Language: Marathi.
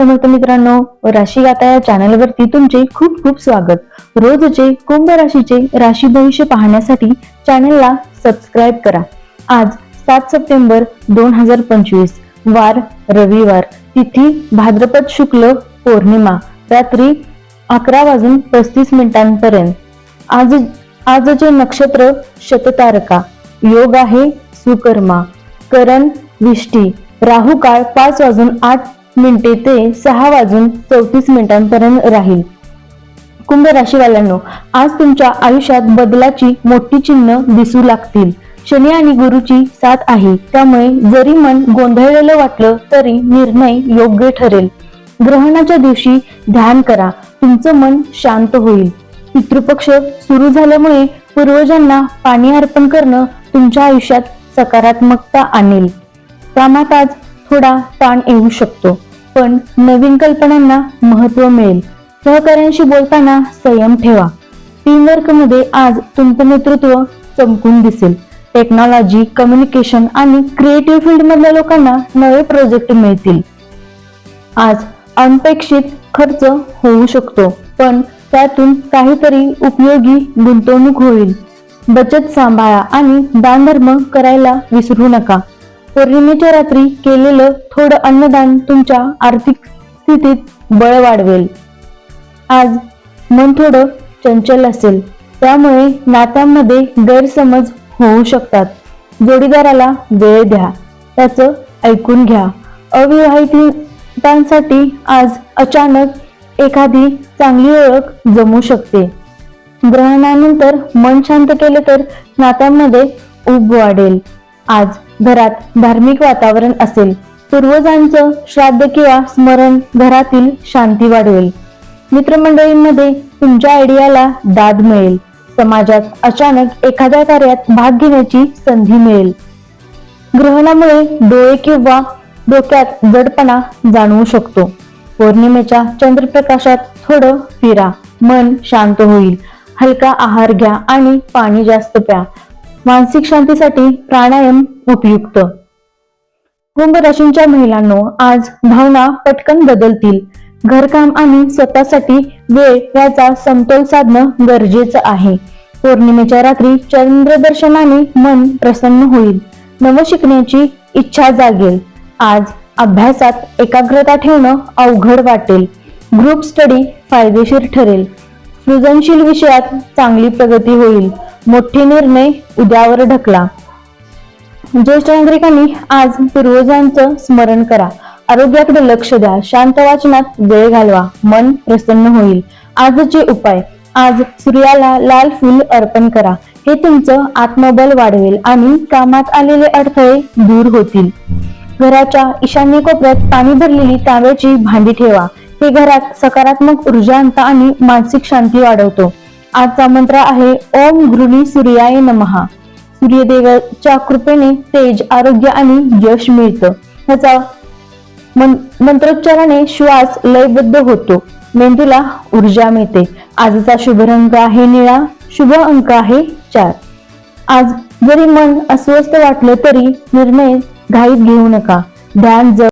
समर्थ मित्रांनो राशी गाता या चॅनलवरती तुमचे खूप खूप स्वागत. रोजचे कुंभ राशीचे राशी भविष्य पाहण्यासाठी चॅनलला सबस्क्राईब करा. आज सात सप्टेंबर दोन हजार पंचवीस वार रविवार तिथी भाद्रपद शुक्ल पौर्णिमा रात्री अकरा वाजून पस्तीस मिनिटांपर्यंत. आज आजचे नक्षत्र शततारका योग आहे सुकर्मा करण विष्टी राहू काळ पाच वाजून आठ मिनिटे ते सहा वाजून चौतीस मिनिटांपर्यंत राहील. कुंभ राशीवाल्यांनो आज तुमच्या आयुष्यात बदलाची मोठी चिन्ह दिसू लागतील. शनी आणि गुरुची साथ आहे. त्यामुळे जरी मन गोंधळलेलं वाटलं तरी निर्णय योग्य ठरेल. ग्रहणाच्या दिवशी ध्यान करा. तुमचं मन शांत होईल. पितृपक्ष सुरू झाल्यामुळे पूर्वजांना पाणी अर्पण करणं तुमच्या आयुष्यात सकारात्मकता आणेल. कामात आज थोडा ताण येऊ शकतो. पण नवीन कल्पनांना महत्त्व मिळेल. सहकाऱ्यांशी बोलताना संयम ठेवा. टीमवर्कमध्ये आज तुमचं नेतृत्व चमकून दिसेल. टेक्नॉलॉजी कम्युनिकेशन आणि क्रिएटिव्ह फील्ड मधल्या लोकांना नवे प्रोजेक्ट मिळतील. आज अनपेक्षित खर्च होऊ शकतो पण त्यातून काहीतरी उपयोगी गुंतवणूक होईल. बचत सांभाळा आणि दानधर्म करायला विसरू नका. पौर्णिमेच्या रात्री केलेलं थोडं अन्नदान तुमच्या आर्थिक स्थितीत बळ वाढवेल. आज मन थोडं चंचल असेल. त्यामुळे नात्यांमध्ये गैरसमज होऊ शकतात. जोडीदाराला वेळ द्या. त्याचं ऐकून घ्या. अविवाहितांसाठी आज अचानक एखादी चांगली ओळख जमू शकते. ग्रहणानंतर मन शांत केले तर नात्यांमध्ये उब वाढेल. आज घरात धार्मिक वातावरण असेल. पूर्वजांचं श्राद्ध किंवा स्मरण घरातील शांती वाढवेल. मित्रमंडळींमध्ये तुमच्या आयडियाला दाद मिळेल. समाजात अचानक एखाद्या कार्यात भाग घेण्याची संधी मिळेल. ग्रहणामुळे डोळे किंवा डोक्यात जडपणा जाणवू शकतो. पौर्णिमेच्या चंद्रप्रकाशात थोडं फिरा. मन शांत होईल. हलका आहार घ्या आणि पाणी जास्त प्या. मानसिक शांतीसाठी प्राणायाम उपयुक्त. कुंभ राशींच्या महिलांनो आज भावना पटकन बदलतील. घरकाम आणि स्वतःसाठी वेळ याचा समतोल साधणं गरजेचं आहे. पौर्णिमेच्या रात्री चंद्रदर्शनाने मन प्रसन्न होईल. नव शिकण्याची इच्छा जागेल. आज अभ्यासात एकाग्रता ठेवणं अवघड वाटेल. ग्रुप स्टडी फायदेशीर ठरेल. सृजनशील विषयात चांगली प्रगती होईल. मोठे निर्णय उद्यावर ढकला. ज्येष्ठ नागरिकांनी आज पूर्वजांचं स्मरण करा. आरोग्याकडे लक्ष द्या. शांत वाचनात वेळ घालवा. मन प्रसन्न होईल. आजचे उपाय. आज सूर्याला लाल फूल अर्पण करा. हे तुमचं आत्मबल वाढवेल आणि कामात आलेले अडथळे दूर होतील. घराच्या ईशान्य कोपऱ्यात पाणी भरलेली तांब्याची भांडी ठेवा. हे घरात सकारात्मक ऊर्जा आणता आणि मानसिक शांती वाढवतो. आजचा मंत्र आहे ओम गृणी सूर्याय नमहा सूर्यदेवाच्या कृपेने तेज आरोग्य आणि यश मिळतं. ह्याचा मंत्रोच्चाराने श्वास लयबद्ध होतो. मेंदूला ऊर्जा मिळते. आजचा शुभ रंग आहे निळा शुभ अंक आहे चार. आज जरी मन अस्वस्थ वाटलं तरी निर्णय घाईत घेऊ नका. ध्यान जप